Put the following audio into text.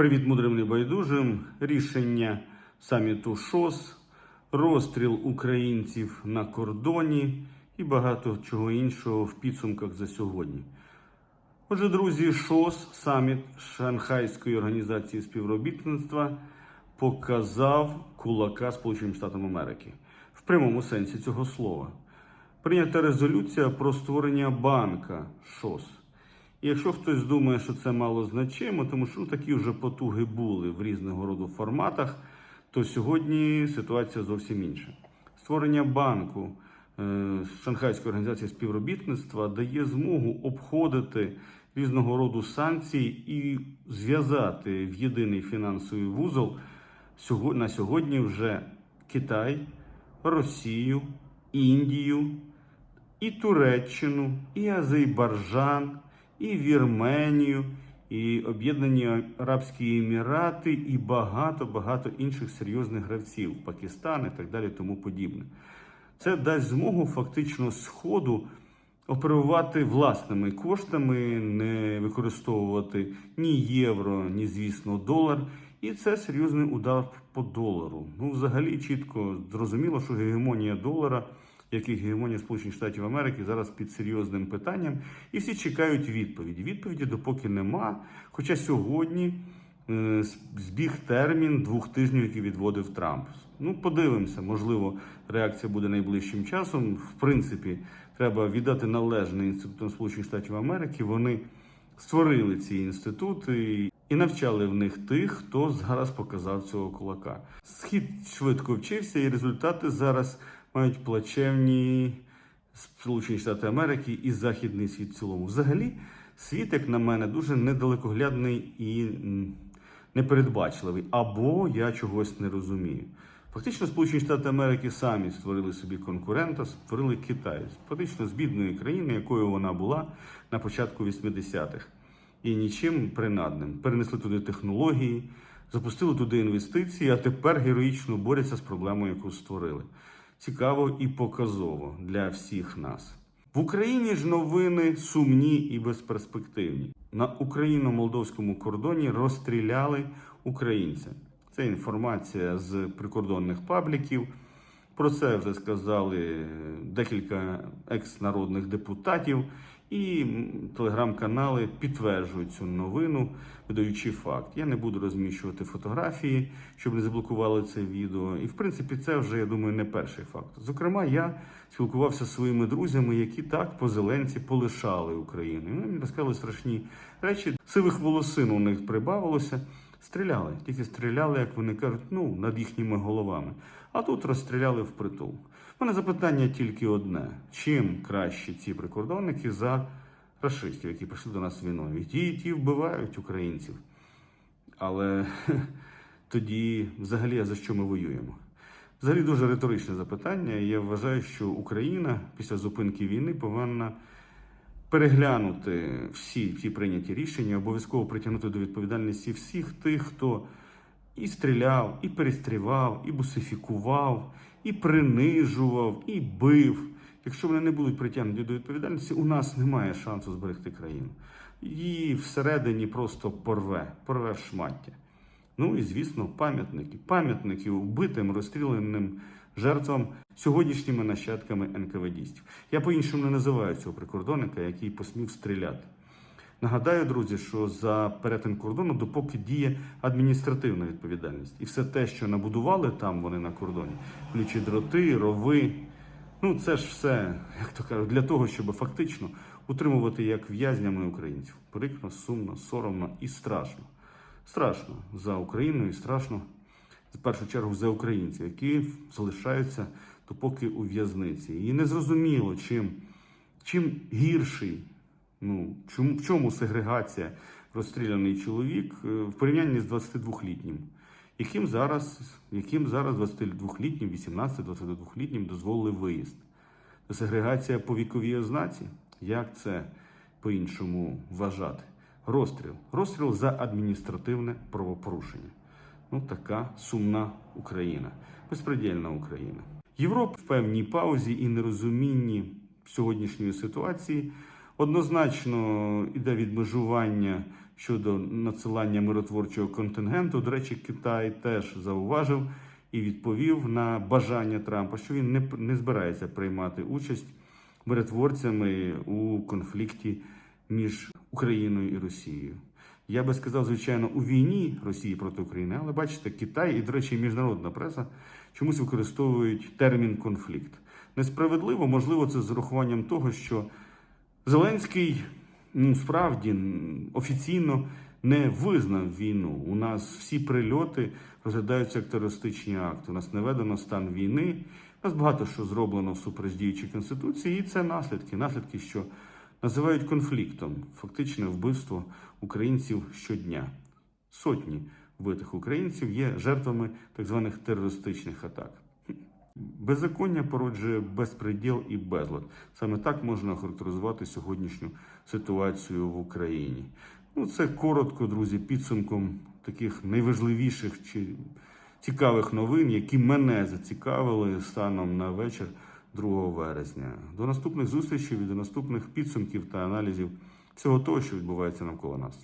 Привіт мудрим небайдужим. Рішення саміту ШОС, розстріл українців на кордоні і багато чого іншого в підсумках за сьогодні. Отже, друзі, ШОС, саміт Шанхайської організації співробітництва, показав кулака Сполученим Штатам Америки в прямому сенсі цього слова. Прийнята резолюція про створення банка ШОС. І якщо хтось думає, що це мало значимо, тому що ну, такі вже потуги були в різного роду форматах, то сьогодні ситуація зовсім інша. Створення банку е, Шанхайської організації співробітництва дає змогу обходити різного роду санкції і зв'язати в єдиний фінансовий вузол на сьогодні вже Китай, Росію, Індію, і Туреччину, і Азербайджан, і Вірменію, і Об'єднані Арабські Емірати, і багато-багато інших серйозних гравців, Пакистан і так далі, тому подібне. Це дасть змогу фактично Сходу оперувати власними коштами, не використовувати ні євро, ні, звісно, долар. І це серйозний удар по долару. Ну, взагалі, чітко зрозуміло, що гегемонія долара, як і гегемонія Сполучених Штатів Америки, зараз під серйозним питанням, і всі чекають відповіді. Відповіді допоки нема. Хоча сьогодні е, збіг термін двох тижнів, який відводив Трамп. Ну, подивимося, можливо, реакція буде найближчим часом. В принципі, треба віддати належне інститутам Сполучених Штатів Америки. Вони створили ці інститути і навчали в них тих, хто зараз показав цього кулака. Схід швидко вчився, і результати зараз мають плачевні Сполучені Штати Америки і Західний світ в цілому. Взагалі, світ, як на мене, дуже недалекоглядний і непередбачливий. Або я чогось не розумію. Фактично, Сполучені Штати Америки самі створили собі конкурента, створили Китай, фактично з бідної країни, якою вона була на початку 80-х. І нічим принадним. Перенесли туди технології, запустили туди інвестиції, а тепер героїчно борються з проблемою, яку створили. Цікаво і показово для всіх нас. В Україні ж новини сумні і безперспективні. На україно-молдовському кордоні розстріляли українця. Це інформація з прикордонних пабліків. Про це вже сказали декілька екс-народних депутатів, і телеграм-канали підтверджують цю новину, видаючи факт. Я не буду розміщувати фотографії, щоб не заблокували це відео. І в принципі, це вже я думаю не перший факт. Зокрема, я спілкувався зі своїми друзями, які так по зеленці полишали Україну. Вони мені розказали страшні речі. Сивих волосин у них прибавилося. Стріляли, тільки стріляли, як вони кажуть, ну, над їхніми головами. А тут розстріляли впритул. Мене запитання тільки одне: чим краще ці прикордонники за расистів, які прийшли до нас війною? І ті, і ті вбивають українців. Але тоді, взагалі, за що ми воюємо? Взагалі дуже риторичне запитання. Я вважаю, що Україна після зупинки війни повинна переглянути всі ті прийняті рішення, обов'язково притягнути до відповідальності всіх тих, хто і стріляв, і перестрівав, і бусифікував, і принижував, і бив. Якщо вони не будуть притягнуті до відповідальності, у нас немає шансу зберегти країну. Її всередині просто порве, порве в шмаття. Ну і звісно, пам'ятники. Пам'ятники вбитим, розстріляним жертвам сьогоднішніми нащадками НКВДістів. Я по-іншому не називаю цього прикордонника, який посмів стріляти. Нагадаю, друзі, що за перетин кордону допоки діє адміністративна відповідальність. І все те, що набудували там вони на кордоні, ключі дроти, рови. Ну, це ж все, як то кажуть, для того, щоб фактично утримувати як в'язнями українців. Прикро, сумно, соромно і страшно. Страшно за Україну і страшно в першу чергу за українців, які залишаються допоки у в'язниці. І незрозуміло, чим, чим гірший, ну чому в чому сегрегація розстріляний чоловік е, в порівнянні з 22-літнім, яким зараз, яким зараз 22-літнім, 18-22-літнім дозволили виїзд. Сегрегація по віковій ознаці. Як це по-іншому вважати? Розстріл. Розстріл за адміністративне правопорушення. Ну, така сумна Україна, безпредельна Україна. Європа в певній паузі і нерозумінні сьогоднішньої ситуації однозначно іде відмежування щодо надсилання миротворчого контингенту. До речі, Китай теж зауважив і відповів на бажання Трампа, що він не, не збирається приймати участь миротворцями у конфлікті між Україною і Росією. Я би сказав, звичайно, у війні Росії проти України, але бачите, Китай і, до речі, міжнародна преса чомусь використовують термін конфлікт. Несправедливо, можливо, це з урахуванням того, що Зеленський ну, справді офіційно не визнав війну. У нас всі прильоти розглядаються як терористичні акти. У нас не введено стан війни. У нас багато що зроблено всупереч діючій конституції, і це наслідки. Наслідки, що називають конфліктом, фактичне вбивство українців щодня. Сотні вбитих українців є жертвами так званих терористичних атак. Беззаконня породжує безпреділ і безлад. Саме так можна охарактеризувати сьогоднішню ситуацію в Україні. Ну, це коротко, друзі, підсумком таких найважливіших чи цікавих новин, які мене зацікавили станом на вечір 2 вересня. До наступних зустрічей і до наступних підсумків та аналізів всього того, що відбувається навколо нас.